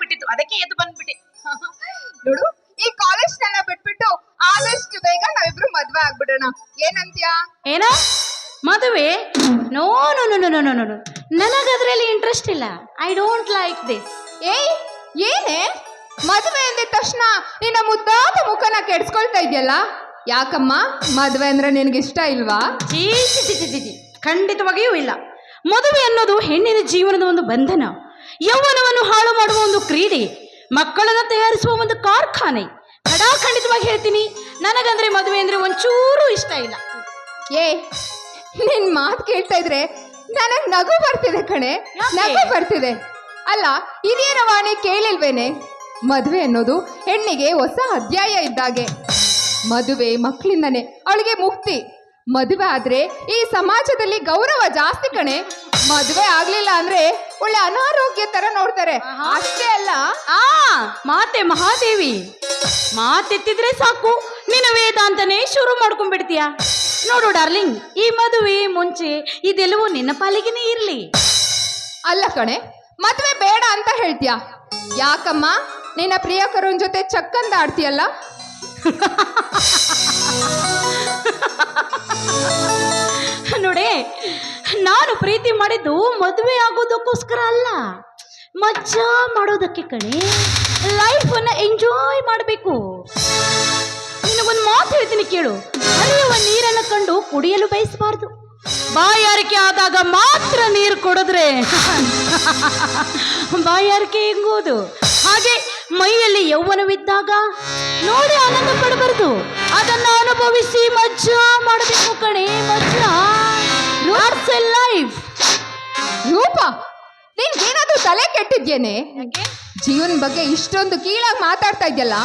ಬಿಟ್ಟಿತ್ತು ಅದಕ್ಕೆ ಎದ್ದು ಬಂದ್ಬಿಟ್ಟೆ. ನೋಡು ಈ ಕಾಲೇಜ್ ನೆಲ್ಲ ಬಿಟ್ಬಿಟ್ಟು ಆದಷ್ಟು ಬೇಗ ನಾವಿಬ್ರು ಮದ್ವೆ ಆಗ್ಬಿಡೋಣ. ಏನಂತ್ಯಾ? ಏನ? ಮದುವೆ? No no no no no no no ನನಗದ್ರಲ್ಲಿ interest ಇಲ್ಲ. ಐ ಡೋಂಟ್ ಲೈಕ್ ದಿಸ್ ಏಯ್ ಏನೇ? ಮದುವೆ ಅಂದಿದ ತಕ್ಷಣ ನಿನ್ನ ಮುದ್ದಾದ ಮುಖನ ಕೆಡ್ಸ್ಕೊಳ್ತಾ ಇದೆಯಲ್ಲ? ಯಾಕಮ್ಮ? ಮದುವೆ ಅಂದ್ರೆ ನಿನಗೆ ಇಷ್ಟ ಇಲ್ವಾ. ಖಂಡಿತವಾಗಿಯೂ ಇಲ್ಲ. ಮದುವೆ ಅನ್ನೋದು ಹೆಣ್ಣಿನ ಜೀವನದ ಒಂದು ಬಂಧನ. ಯೌವನವನ್ನು ಹಾಳು ಮಾಡುವ ಒಂದು ಕ್ರೀಡೆ ಮಕ್ಕಳನ್ನು ತಯಾರಿಸುವ ಒಂದು ಕಾರ್ಖಾನೆ. ಖಂಡಿತವಾಗಿ ಹೇಳ್ತೀನಿ ನನಗಂದ್ರೆ ಮದುವೆ ಅಂದ್ರೆ ಒಂಚೂರು ಇಷ್ಟ ಇಲ್ಲ. ಏ ನಿನ್ ಮಾತು ಕೇಳ್ತಾ ಇದ್ರೆ ನನಗ್ ನಗು ಬರ್ತಿದೆ ಕಣೆ ನಗು ಬರ್ತಿದೆ. ಅಲ್ಲ ಹಿರಿಯರ ವಾಣಿ ಕೇಳಿಲ್ವೇನೆ? ಮದುವೆ ಅನ್ನೋದು ಹೆಣ್ಣಿಗೆ ಹೊಸ ಅಧ್ಯಾಯ ಇದ್ದಾಗೆ. ಮದುವೆ ಮಕ್ಕಳಿಂದನೇ ಅವಳಿಗೆ ಮುಕ್ತಿ. ಮದುವೆ ಆದ್ರೆ ಈ ಸಮಾಜದಲ್ಲಿ ಗೌರವ ಜಾಸ್ತಿ ಕಣೆ. ಮದುವೆ ಆಗ್ಲಿಲ್ಲ ಅಂದ್ರೆ ಒಳ್ಳೆ ಅನಾರೋಗ್ಯ ತರ ನೋಡ್ತಾರೆ. ಅಷ್ಟೇ ಅಲ್ಲ. ಆ ಮಾತೆ ಮಹಾದೇವಿ. ಮಾತೆತ್ತಿದ್ರೆ ಸಾಕು. ನಿನ್ನ ವೇದಾಂತನೇ ಶುರು ಮಾಡ್ಕೊಂಡ್ಬಿಡ್ತೀಯ? ನೋಡು ಡಾರ್ಲಿಂಗ್ ಈ ಮದುವೆ ಮುಂಚೆ ಇದೆಲ್ಲವೂ ನಿನ್ನ ಪಾಲಿಗೆನೇ ಇರ್ಲಿ. ಅಲ್ಲ ಕಣೆ ಮದುವೆ ಬೇಡ ಅಂತ ಹೇಳ್ತೀಯ? ಯಾಕಮ್ಮ? ನಿನ್ನ ಪ್ರಿಯಕರನ್ ಜೊತೆ ಚಕ್ಕಂದ ಆಡ್ತೀಯಲ್ಲ? ನೋಡೆ ನಾನು ಪ್ರೀತಿ ಮಾಡಿದ್ದು ಮದುವೆ ಆಗೋದಕ್ಕೋಸ್ಕರ ಅಲ್ಲ. ಮಜಾ ಮಾಡೋದಕ್ಕೆ ಕಣೆ. ಲೈಫನ್ನು ಎಂಜಾಯ್ ಮಾಡಬೇಕು. ನಿನಗೊಂದು ಮಾತು ಹೇಳ್ತೀನಿ ಕೇಳು. ಹರಿಯುವ ನೀರನ್ನು ಕಂಡು ಕುಡಿಯಲು ಬಯಸಬಾರ್ದು. ಬಾಯಾರಿಕೆ ಆದಾಗ ಮಾತ್ರ ನೀರು ಕೊಡಿದ್ರೆ. ಬಾಯಾರಿಕೆ ಹೆಂಗೋದು? ಹಾಗೆ ಮೈಯಲ್ಲಿ ಯೌವನವಿದ್ದಾಗ ನೋಡಿ ಆನಂದ ಪಡಬಾರ್ದು. ಅದನ್ನ ಅನುಭವಿಸಿ ಮಜ್ಜಾ ಮಾಡಬೇಕು ಕಣೆ ಮಜಾ ಲೈಫ್ ರೂಪ ನಿನ್ಗೇನಾದ್ರೂ ತಲೆ ಕೆಟ್ಟಿದ್ಯೇನೆ? ಜೀವನ ಬಗ್ಗೆ ಇಷ್ಟೊಂದು ಕೀಳಾಗಿ ಮಾತಾಡ್ತಾ ಇದೆಯಲ್ಲ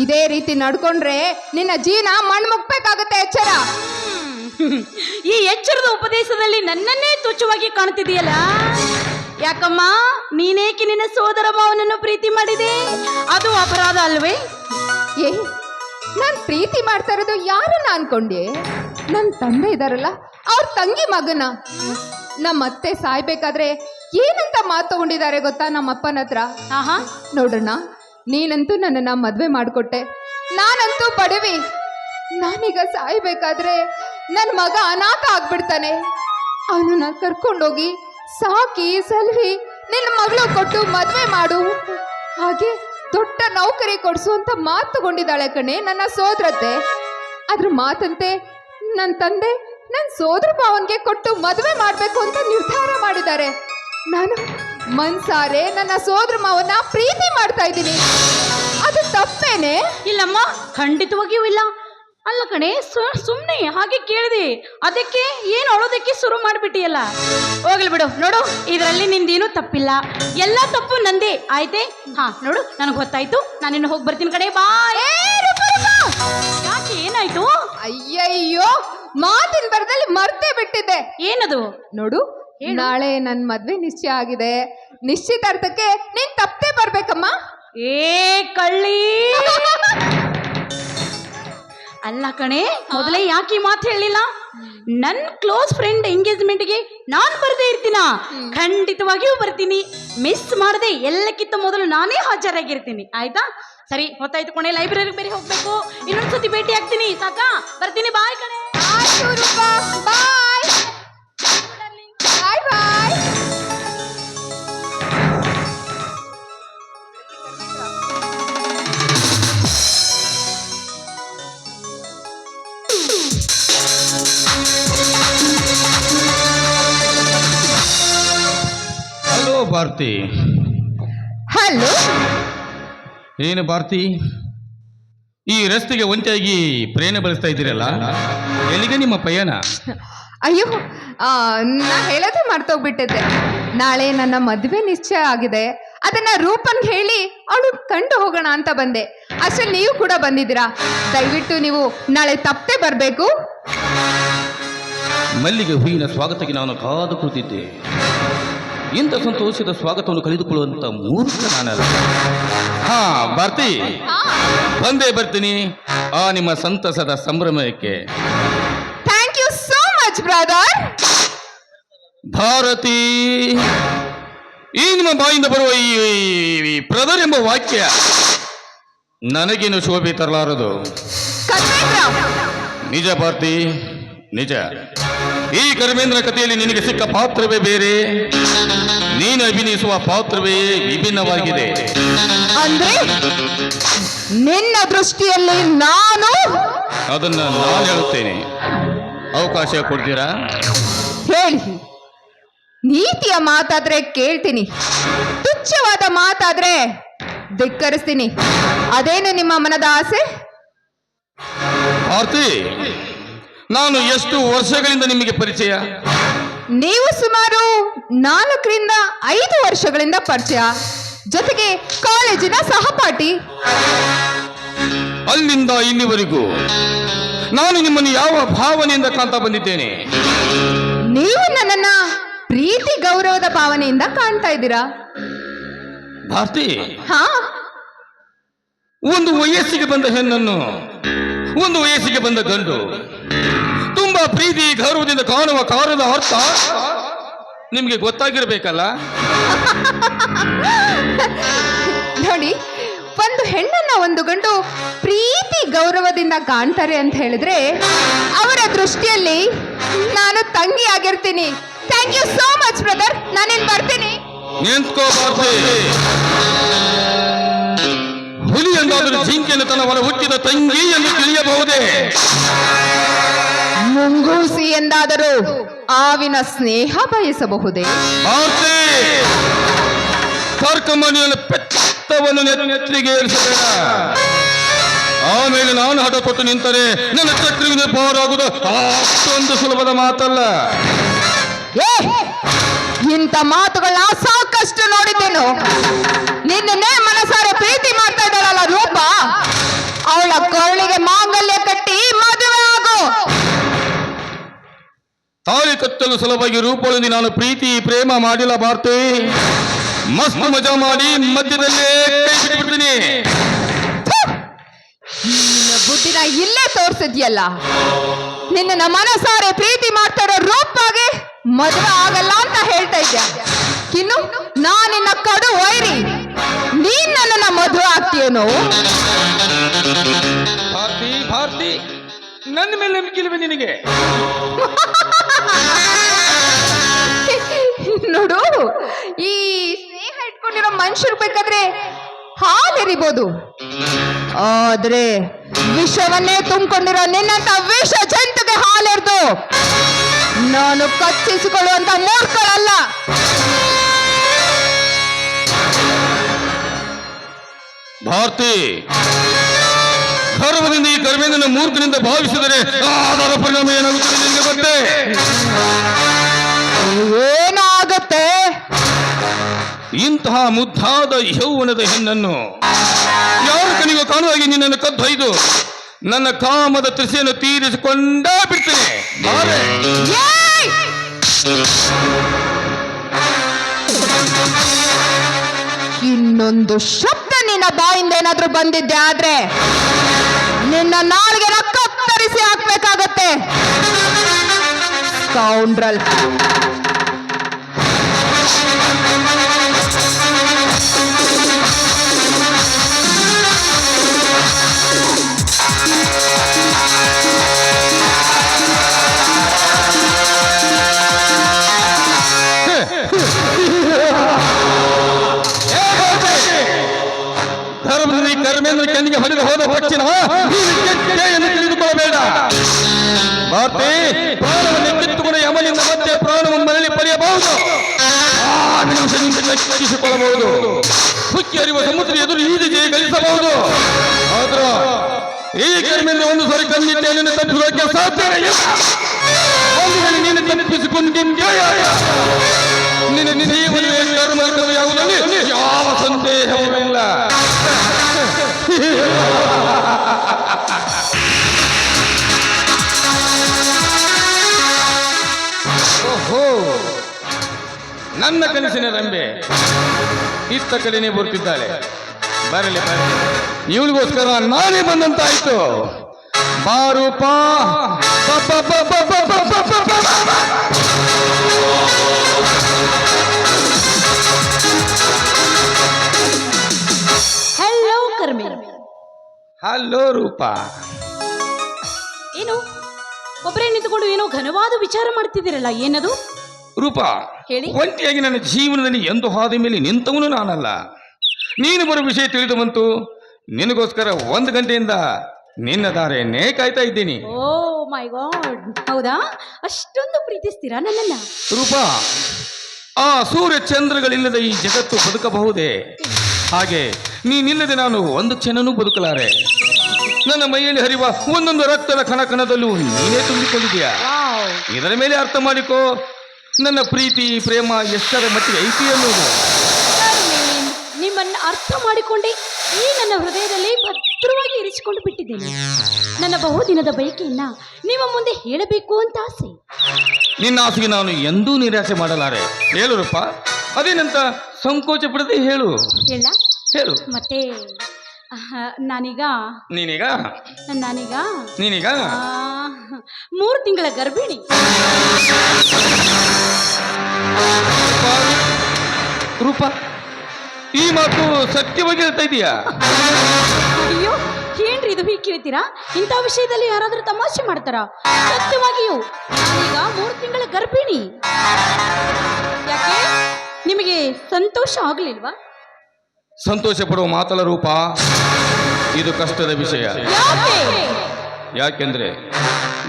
ಇದೇ ರೀತಿ ನಡ್ಕೊಂಡ್ರೆ ನಿನ್ನ ಜೀವನ ಮಣ್ಣು ಮುಗ್ಬೇಕಾಗತ್ತೆ ಎಚ್ಚರ ಈ ಎಚ್ಚರದ ಉಪದೇಶದಲ್ಲಿ ನನ್ನನ್ನೇ ತುಚ್ಛವಾಗಿ ಕಾಣ್ತಿದೆಯಲ್ಲ ಯಾಕಮ್ಮ ನೀನೇಕೆ ನಿನ್ನ ಸೋದರ ಭಾವನನ್ನು ಪ್ರೀತಿ ಮಾಡಿದೆ? ಅದು ಅಪರಾಧ ಅಲ್ವೇ? ಏ ನಾನ್ ಪ್ರೀತಿ ಮಾಡ್ತಾ ಇರೋದು ಯಾರನ್ನ ಅನ್ಕೊಂಡೆ ನನ್ನ ತಂದೆ ಇದಾರಲ್ಲ ಅವ್ರ ತಂಗಿ ಮಗನ. ನಮ್ಮ ಅತ್ತೆ ಸಾಯ್ಬೇಕಾದ್ರೆ ಏನಂತ ಮಾತು ತಗೊಂಡಿದ್ದಾರೆ ಗೊತ್ತಾ ನಮ್ಮ ಅಪ್ಪನ ಹತ್ರ? ಆಹಾ. ನೋಡೋಣ ನೀನಂತೂ ನನ್ನನ್ನು ಮದುವೆ ಮಾಡಿಕೊಟ್ಟೆ. ನಾನಂತೂ ಬಡವಿ. ನಾನೀಗ ಸಾಯ್ಬೇಕಾದ್ರೆ ನನ್ನ ಮಗ ಅನಾಥ ಆಗ್ಬಿಡ್ತಾನೆ. ಅವನನ್ನ ಕರ್ಕೊಂಡೋಗಿ ಸಾಕಿ ಸಲಹಿ ನಿನ್ನ ಮಗಳು ಕೊಟ್ಟು ಮದುವೆ ಮಾಡು. ಹಾಗೆ ದೊಡ್ಡ ನೌಕರಿ ಕೊಡಿಸು ಅಂತ ಮಾತು ತಗೊಂಡಿದ್ದಾಳೆ ಕಣೆ ನನ್ನ ಸೋದರತ್ತೆ. ಅದ್ರ ಮಾತಂತೆ ನನ್ನ ತಂದೆ ನನ್ನ ಸೋದರ ಭಾವನ್ಗೆ ಕೊಟ್ಟು ಮದುವೆ ಮಾಡಬೇಕು ಅಂತ ನಿರ್ಧಾರ ಮಾಡಿದ್ದಾರೆ. ನಾನು ಮನ್ಸಾರೆ ನನ್ನ ಸೋದರ ಮಾವನ್ನ ಪ್ರೀತಿ ಮಾಡ್ತಾ ಇದ್ದೀನಿ. ಅದು ತಪ್ಪೇನೆ? ಇಲ್ಲಮ್ಮ ಖಂಡಿತವಾಗಿಯೂ ಇಲ್ಲ. ಅಲ್ಲ ಕಣೆ ಸುಮ್ಮನೆ ಹಾಗೆ ಕೇಳಿದೆ. ಅದಕ್ಕೆ ಏನು ಅಳೋದಕ್ಕೆ ಶುರು ಮಾಡಿಬಿಟ್ಟಿಯಲ್ಲ? ಹೋಗ್ಲಿ ಬಿಡು ನೋಡು ಇದರಲ್ಲಿ ನಿಂದೇನು ತಪ್ಪಿಲ್ಲ. ಎಲ್ಲ ತಪ್ಪು ನಂದೇ. ಆಯ್ತೆ? ಹಾ ನೋಡು ನನಗೆ ಗೊತ್ತಾಯ್ತು. ನಾನು ಇನ್ನು ಹೋಗಿ ಬರ್ತೀನಿ ಕಡೆ ಬಾ ಯಾಕೆ ಏನಾಯ್ತು? ಅಯ್ಯಯ್ಯೋ ಮಾತಿನ ಬರದಲ್ಲಿ ಮರ್ತೇ ಬಿಟ್ಟಿದ್ದೆ. ಏನದು? ನೋಡು ನಾಳೆ ನನ್ನ ಮದ್ವೆ ನಿಶ್ಚಯ ಆಗಿದೆ. ನಿಶ್ಚಿತಾರ್ಥಕ್ಕೆ ನೀನ್ ತಪ್ಪೇ ಬರ್ಬೇಕಮ್ಮ. ಏ ಕಳ್ಳಿ! ಅಲ್ಲ ಕಣೆ ಮೊದಲೇ ಯಾಕೆ ಈ ಮಾತು ಹೇಳಿಲ್ಲ? ನನ್ನ ಕ್ಲೋಸ್ ಫ್ರೆಂಡ್ ಎಂಗೇಜ್ಮೆಂಟ್ಗೆ ನಾನು ಬರದೇ ಇರ್ತೀನ? ಖಂಡಿತವಾಗಿಯೂ ಬರ್ತೀನಿ. ಮಿಸ್ ಮಾಡದೆ ಎಲ್ಲಕ್ಕಿಂತ ಮೊದಲು ನಾನೇ ಹಾಜರಾಗಿರ್ತೀನಿ. ಆಯ್ತಾ? ಸರಿ ಹೊತ್ತಾಯ್ತು ಕೊನೆ ಲೈಬ್ರರಿಗೆ ಬೇರೆ ಹೋಗ್ಬೇಕು. ಇನ್ನೊಂದ್ಸತಿ ಭೇಟಿ ಆಗ್ತೀನಿ. ಸಾಕಾ? ಬರ್ತೀನಿ. ಬಾಯ್ ಕಣೆ. Bye bye bye Bharati. Hello? ಏನು ಭಾರತಿ? ಈ ರಸ್ತೆಗೆ ಒಂಟಿಯಾಗಿ ಪ್ರಯಾಣ ಬಳಸ್ತಾ ಇದ್ದೀರಲ್ಲ? ಎಲ್ಲಿಗೆ ನಿಮ್ಮ ಪಯಣ? ಅಯ್ಯೋ ಆ, ನಾ ಹೇಳೋದೇ ಮರ್ತೋಗ್ಬಿಟ್ಟಿದ್ದೆ. ನಾಳೆ ನನ್ನ ಮದುವೆ ನಿಶ್ಚಯ ಆಗಿದೆ. ಅದನ್ನ ರೂಪನ್ ಹೇಳಿ ಅವಳು ಕಂಡು ಹೋಗೋಣ ಅಂತ ಬಂದೆ. ಅಷ್ಟೇ ನೀವು ಕೂಡ ಬಂದಿದ್ದೀರಾ? ದಯವಿಟ್ಟು ನೀವು ನಾಳೆ ತಪ್ಪದೆ ಬರಬೇಕು. ಮಲ್ಲಿಗೆ ಹೂವಿನ ಸ್ವಾಗತಕ್ಕೆ ನಾನು ಕಾದು ಕುಳಿತಿದ್ದೆ. ಇಂಥ ಸಂತೋಷದ ಸ್ವಾಗತವನ್ನು ಕಳೆದುಕೊಳ್ಳುವಂತ ಮೂರ್ಖ ನಾನಲ್ಲ. ಹಾ ಭಾರತಿ ಬಂದೇ ಬರ್ತೀನಿ. ಆ ನಿಮ್ಮ ಸಂತಸದ ಸಂಭ್ರಮಕ್ಕೆ. Thank you so much brother Bharati ಈ ನಿಮ್ಮ ಬಾಯಿಂದ ಬರುವ ಈ ಬ್ರದರ್ ಎಂಬ ವಾಕ್ಯ ನನಗೇನು ಶೋಭೆ ತರಲಾರದು? ನಿಜ ಪಾರ್ಥಿ ನಿಜ. ಈ ಕರ್ಮೇಂದ್ರ ಕಥೆಯಲ್ಲಿ ನಿನಗೆ ಸಿಕ್ಕ ಪಾತ್ರವೇ ಬೇರೆ? ನೀನು ಅಭಿನಯಿಸುವ ಪಾತ್ರವೇ ವಿಭಿನ್ನವಾಗಿದೆ. ಅಂದ್ರೆ ನಿನ್ನ ದೃಷ್ಟಿಯಲ್ಲಿ ನಾನು ಅದನ್ನ ನಾನು ಹೇಳುತ್ತೇನೆ. ಅವಕಾಶ ಕೊಡ್ತೀರಾ? ಹೇಳಿ. ನೀತಿಯ ಮಾತಾದ್ರೆ ಕೇಳ್ತೀನಿ. ತುಚ್ಛವಾದ ಮಾತಾದ್ರೆ ಧಿಕ್ಕರಿಸ್ತೀನಿ. ಅದೇನು ನಿಮ್ಮ ಮನದ ಆಸೆ? ಭಾರತಿ ನಾನು ಎಷ್ಟು ವರ್ಷಗಳಿಂದ ನಿಮಗೆ ಪರಿಚಯ? ನೀವು ಸುಮಾರು ನಾಲ್ಕರಿಂದ ಐದು ವರ್ಷಗಳಿಂದ ಪರಿಚಯ. ಜೊತೆಗೆ ಕಾಲೇಜಿನ ಸಹಪಾಠಿ. ಅಲ್ಲಿಂದ ಇಲ್ಲಿವರೆಗೂ ನಾನು ನಿಮ್ಮನ್ನು ಯಾವ ಭಾವನೆಯಿಂದ ಕಾಣ್ತಾ ಬಂದಿದ್ದೇನೆ? ನೀವು ನನ್ನನ್ನ ಪ್ರೀತಿ ಗೌರವದ ಭಾವನೆಯಿಂದ ಕಾಣ್ತಾ ಇದ್ದೀರಾ? ಭಾರತಿ? ಹಾ. ಒಂದು ವಯಸ್ಸಿಗೆ ಬಂದ ಹೆಣ್ಣನ್ನು ಒಂದು ವಯಸ್ಸಿಗೆ ಬಂದ ಗಂಡು ತುಂಬಾ ಪ್ರೀತಿ ಗೌರವದಿಂದ ಕಾಣುವ ಕಾರದ ಅರ್ಥ ನಿಮಗೆ ಗೊತ್ತಾಗಿರ್ಬೇಕಲ್ಲ? ನೋಡಿ ಒಂದು ಹೆಣ್ಣನ್ನ ಒಂದು ಗಂಡು ಪ್ರೀತಿ ಗೌರವದಿಂದ ಕಾಣ್ತಾರೆ ಅಂತ ಹೇಳಿದ್ರೆ ಅವರ ದೃಷ್ಟಿಯಲ್ಲಿ ನಾನು ತಂಗಿ ಆಗಿರ್ತೀನಿ. Thank you so much brother ನಾನೇನ್ ಬರ್ತೀನಿ. ಜಿಂಕೆಯನ್ನು ತನ್ನ ಹುಟ್ಟಿದ ತಂಗಿ ಎಂದು ತಿಳಿಯಬಹುದೇ? ಮುಂಗೂಸಿ ಎಂದಾದರೂ ಆವಿನ ಸ್ನೇಹ ಬಯಸಬಹುದೇ? ಕರ್ಕಮಣಿಯನ್ನು ಪೆತ್ತವನ್ನು ನೆತ್ತಿಗೆ ಏರಿಸಬೇಡ. ಆಮೇಲೆ ನಾನು ಹಠ ಕೊಟ್ಟು ನಿಂತರೆ ನನ್ನ ಚಕ್ರವಿನ ಪಾರಾಗುವುದು ಅಷ್ಟೊಂದು ಸುಲಭದ ಮಾತಲ್ಲ. ಏ! ಇಂಥ ಮಾತುಗಳ ಸಾಕಷ್ಟು ನೋಡಿದ್ದೇನು. ನಿನ್ನೆ ತಾಳಿ ಕತ್ತಲು ಸುಲಭವಾಗಿ ರೂಪದಲ್ಲಿ ನಾನು ಪ್ರೀತಿ ಪ್ರೇಮ ಮಾಡಿಲ್ಲ ಭಾರತಿ. ಮಸ್ತ್ ಮಜಾ ಮಾಡಿ ಮಧ್ಯದಲ್ಲೇ ಕೈ ಬಿಟ್ಬಿಡ್ತೀನಿ. ನಿನ್ನ ಬುದ್ಧಿನ ಇಲ್ಲೇ ತೋರ್ಸಿದ್ಯಲ್ಲ. ನಿನ್ನ ಮನಸಾರೆ ಪ್ರೀತಿ ಮಾಡ್ತಾ ಇರೋ ರೂಪಾಗೆ ಮದುವೆ ಆಗಲ್ಲ ಅಂತ ಹೇಳ್ತಾ ಇದ್ದೆ. ಇನ್ನು ನಾನಿನ್ನ ಕಡು ವೈರಿ. ನೀನ್ ನನ್ನ ಮದುವೆ ಆಗ್ತೀಯೇನೋ? ಭಾರತಿ ಭಾರತಿ ನನ್ನ ಮೇಲೆ ನಂಬಿಕೆ ಇಲ್ವೇ ನಿನಗೆ? ನೋಡು, ಈ ಸ್ನೇಹ ಇಟ್ಕೊಂಡಿರೋ ಮನುಷ್ಯರು ಬೇಕಾದ್ರೆ ಹಾಲೆರಿಬೋದು ಆದ್ರೆ ವಿಷವನ್ನೇ ತುಂಬಿಕೊಂಡಿರೋ ನಿನ್ನಂತ ವಿಷ ಜಂತುಗೆ ಹಾಲೆರ್ದು ನಾನು ಕಚ್ಚಿಸಿಕೊಳ್ಳುವಂತ ಮೂರ್ಖಳಲ್ಲ ಭಾರತಿ ಗರ್ವದಿಂದ ಈ ಕರ್ಮೇಂದ್ರನ ಮೂರ್ಖನಿಂದ ಭಾವಿಸಿದರೆ ಅದರ ಪರಿಣಾಮ ಏನಾಗುತ್ತದೆ ನಿಮಗೆ ಗೊತ್ತೇ? ಏನಾಗತ್ತೆ? ಇಂತಹ ಮುದ್ದಾದ ಯೌವನದ ಹೆಣ್ಣನ್ನು ಯಾರು ಕನಿಗೂ ಕಾಣುವಾಗಿ ನಿನ್ನನ್ನು ಕದ್ದೊಯ್ದು ನನ್ನ ಕಾಮದ ತೃಷೆಯನ್ನು ತೀರಿಸಿಕೊಂಡೇ ಬಿಡ್ತೇನೆ! ಇನ್ನೊಂದು ಶಬ್ದ ನಿನ್ನ ಬಾಯಿಂದ ಏನಾದ್ರೂ ಬಂದಿದ್ದೆ ಆದ್ರೆ? scoundrel. ಧರ್ಮದಲ್ಲಿ ಕರ್ಮೇಂದ್ರ ಕೆನ್ನಿಗೆ ಹೊಡೆದು ಹೋದ ಪಕ್ಷಿನವ ತಿಳಿದುಕೊಳ್ಳಬೇಡ ಭಾರತಿ ಪ್ರಾಣವನ್ನು ರಕ್ಷಿಸಿಕೊಳ್ಳಬಹುದು ಹುಕ್ಕಿ ಹರಿಯುವ ಸಮುದ್ರ ಎದುರು ಈಜಿ ಗಳಿಸಬಹುದು. ಆದ್ರ ಈ ಕರ್ಮೇಂದ್ರ ಒಂದು ಸಾರಿ ಕಣ್ಣಿಟ್ಟೆ ತಪ್ಪಿಸೋಕೆ ಇಲ್ಲ. ಒಂದು ವೇಳೆ ನೀನು ತಪ್ಪಿಸಿಕೊಂಡಿದ್ದೆ ನನ್ನ ಕನಸಿನ ರಂಬೆ. ಇತ್ತ ಕಲೆನೇ ಬರ್ತಿದ್ದಾಳೆ ಬರಲಿ ಬರಲಿ. ಇವಳಿಗೋಸ್ಕರ ನಾನೇ ಬಂದಂತಾಯ್ತು. ಬಾರೂಪ ಹಲೋ ಕರ್ಮಿ. ಹಲೋ ರೂಪ. ಏನು? ಒಬ್ಬರೇ ನಿಂತುಕೊಂಡು ಏನೋ ಘನವಾದ ವಿಚಾರ ಮಾಡ್ತಿದ್ದೀರಲ್ಲ ಏನದು? ರೂಪ ಹೇಳಿ. ಒಂಟಿಯಾಗಿ ನನ್ನ ಜೀವನದಲ್ಲಿ ಎಂದು ಹಾದಿ ಮೇಲೆ ನಿಂತವನು ನಾನಲ್ಲ. ನೀನು ಬರೋ ವಿಷಯ ತಿಳಿದು ಬಂತು. ನಿನಗೋಸ್ಕರ ಒಂದು ಗಂಟೆಯಿಂದ ನಿನ್ನ ದಾರೆಯನ್ನೇ ಕಾಯ್ತಾ ಇದ್ದೀನಿ. Oh my God. ಹೌದಾ? ಅಷ್ಟೊಂದು ಪ್ರೀತಿಸ್ತೀರಾ ನನ್ನನ್ನ? ರೂಪಾ ಆ ಸೂರ್ಯ ಚಂದ್ರಗಳಿಲ್ಲದ ಈ ಜಗತ್ತು ಬದುಕಬಹುದೇ? ಹಾಗೆ ನೀನಿಲ್ಲದೆ ನಾನು ಒಂದು ಕ್ಷಣನೂ ಬದುಕಲಾರೆ. ನನ್ನ ಮೈಯಲ್ಲಿ ಹರಿಯುವ ಒಂದೊಂದು ರಕ್ತದ ಕಣ ಕಣದಲ್ಲೂ ನೀನೇ ತುಂಬಿಕೊಂಡಿದೆಯಾ ಇದರ ಮೇಲೆ ಅರ್ಥ ಮಾಡಿಕೋ. ನನ್ನ ಪ್ರೀತಿ ಪ್ರೇಮ ಎಷ್ಟರ ಮಟ್ಟಿಗೆ ಐತಿ ಅನ್ನೋದು. ನಿಮ್ಮನ್ನು ಅರ್ಥ ಮಾಡಿಕೊಂಡೆ ಈ ನನ್ನ ಹೃದಯದಲ್ಲಿ ಭದ್ರವಾಗಿ ಇರಿಸಿಕೊಂಡು ಬಿಟ್ಟಿದ್ದೇನೆ. ನನ್ನ ಬಹುದಿನದ ಬಯಕೆಯನ್ನ ನಿಮ್ಮ ಮುಂದೆ ಹೇಳಬೇಕು ಅಂತ ಆಸೆ. ನಿನ್ನ ಆಸೆಗೆ ನಾನು ಎಂದೂ ನಿರಾಸೆ ಮಾಡಲಾರೆ. ಹೇಳು ರೂಪ. ಅದೇನಂತ ಸಂಕೋಚ ಪಡದೆ ಹೇಳು. ಹೇಳ. ಹೇಳು. ಮತ್ತೆ ನಾನೀಗ ನೀನೀಗ? ನಾನೀಗ ನೀನೀಗ? ಆ, ಮೂರು ತಿಂಗಳ ಗರ್ಭಿಣಿ. ರೂಪ ಈ ಮಾತು ಸತ್ಯವಾಗಿ ಹೇಳ್ತಾ ಇದೀಯಾ? ಅಯ್ಯೋ ಏನ್ರಿ ಇದು ಹೀಗೆ ಕೇಳ್ತೀರಾ? ಇಂಥ ವಿಷಯದಲ್ಲಿ ಯಾರಾದ್ರೂ ತಮಾಷೆ ಮಾಡ್ತಾರಾ? ಸತ್ಯವಾಗಿಯೂ ಈಗ ಮೂರು ತಿಂಗಳ ಗರ್ಭಿಣಿ. ಯಾಕೆ? ನಿಮಗೆ ಸಂತೋಷ ಆಗ್ಲಿಲ್ವಾ? ಸಂತೋಷ ಪಡುವ ಮಾತಲ ರೂಪ ಇದು ಕಷ್ಟದ ವಿಷಯ. ಯಾಕೆ? ಯಾಕೆಂದ್ರೆ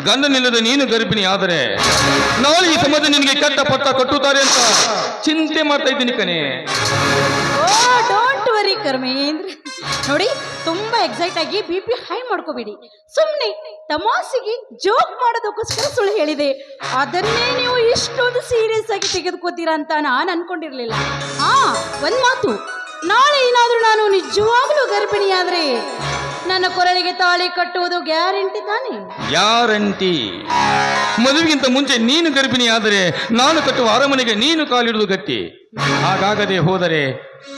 ಗಂಡನಿಲ್ಲದ ನೀನು ಗರ್ಭಿಣಿ ಆದರೆ ನಾಳೆ ಈ ಸಮಾಜ ನಿನಗೆ ಕೆಟ್ಟ ಪಟ್ಟ ಕಟ್ಟುತ್ತಾರೆ ಅಂತ ಚಿಂತೆ ಮಾಡ್ತಾ ಇದ್ದೀನಿ ಕಣೆ. ಓ ಡೋಂಟ್ ವರಿ ಕರ್ಮೇಂದ್ರ ನೋಡಿ ತುಂಬಾ ಎಕ್ಸೈಟ್ ಆಗಿ ಬಿ ಪಿ ಹೈ ಮಾಡ್ಕೋಬೇಡಿ. ಸುಮ್ಮನೆ ತಮಾಸಿಗೆ ಜೋಕ್ ಮಾಡೋದಕ್ಕೋಸ್ಕರ ಸುಳ್ಳು ಹೇಳಿದೆ. ಅದನ್ನೇ ನೀವು ಇಷ್ಟೊಂದು ಸೀರಿಯಸ್ ಆಗಿ ತೆಗೆದುಕೋತೀರಾ ಅಂತ ನಾನು ಅನ್ಕೊಂಡಿರ್ಲಿಲ್ಲ. ಹಾ ಒಂದ್ ಮಾತು. ನಾಳೆ ಏನಾದರೂ ನಾನು ನಿಜವಾಗ್ಲೂ ಗರ್ಭಿಣಿಯಾದ್ರೆ ನನ್ನ ಕೊರಳಿಗೆ ತಾಳಿ ಕಟ್ಟುವುದು ಗ್ಯಾರಂಟಿ ತಾನೇ? ಗ್ಯಾರಂಟಿ. ಮದುವೆಗಿಂತ ಮುಂಚೆ ನೀನು ಗರ್ಭಿಣಿ ಆದರೆ ನಾನು ಕಟ್ಟುವ ಅರಮನೆಗೆ ನೀನು ಕಾಲಿಡುವುದು ಗಟ್ಟಿ. ಹಾಗಾಗದೆ ಹೋದರೆ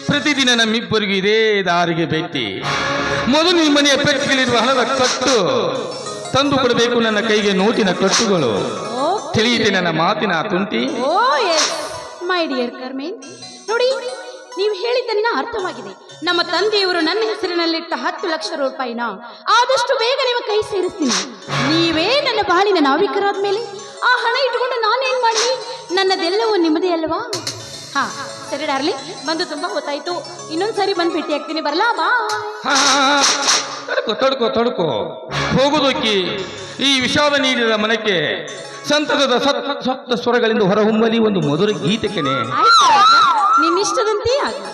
ಪ್ರತಿದಿನ ನಮ್ಮಿಬ್ಬರಿಗೂ ಇದೇ ದಾರಿಗೆ ಭೇಟಿ. ಮೊದಲು ನಿಮ್ಮ ಮನೆಯ ಪೆಟ್ಟಿಗೆಲಿರುವ ಹಣದ ಕಟ್ಟು ತಂದು ಕೊಡಬೇಕು ನನ್ನ ಕೈಗೆ ನೋಟಿನ ಕಟ್ಟುಗಳು. ತಿಳಿಯಿದೆ ತಿಳಿಯಿತೆ ನನ್ನ ಮಾತಿನ ತುಂಟಿ. ಓ ಎಸ್ ಮೈ ಡಿಯರ್ ಕರ್ಮೇನ್ ನೋಡಿ ನೀವು ಹೇಳಿದ್ದನ್ನ ಅರ್ಥವಾಗಿದೆ. ನಮ್ಮ ತಂದೆಯವರು ನನ್ನ ಹೆಸರಿನಲ್ಲಿಟ್ಟ ಹತ್ತು ಲಕ್ಷ ರೂಪಾಯಿನ? ಆದಷ್ಟು ಬೇಗ ನಿಮ್ಮ ಕೈ ಸೇರಿಸ್ತೀನಿ. ನೀವೇ ನನ್ನ ಬಾಳಿನ ನಾವಿಕರಾದ ಮೇಲೆ ಆ ಹಣ ಇಟ್ಕೊಂಡು ನಾನೇನ್ ಮಾಡಲಿ? ನನ್ನದೆಲ್ಲವೂ ನಿಮ್ಮದೇ ಅಲ್ವಾ? ಹಾ ಸರಿ ಡಾರ್ಲಿ ಬಂದು ತುಂಬಾ ಹೊತ್ತಾಯ್ತು. ಇನ್ನೊಂದ್ ಸರಿ ಬಂದು ಭೇಟಿ ಆಗ್ತೀನಿ. ಬರಲಾ? ಬಾ ಹಾ, ತಡ್ಕೋ ತಡ್ಕೋ ತಡ್ಕೋ. ಹೋಗುವುದಕ್ಕೆ ಈ ವಿಷಾದ ನೀಡಿದ ಮನಕ್ಕೆ ಸಂತಸದ ಸತ್ತ ಸಪ್ತ ಸ್ವರಗಳಿಂದ ಹೊರಹೊಮ್ಮಲಿ ಒಂದು ಮಧುರ ಗೀತೆ మిష్టదంతి ఆజ్ఞ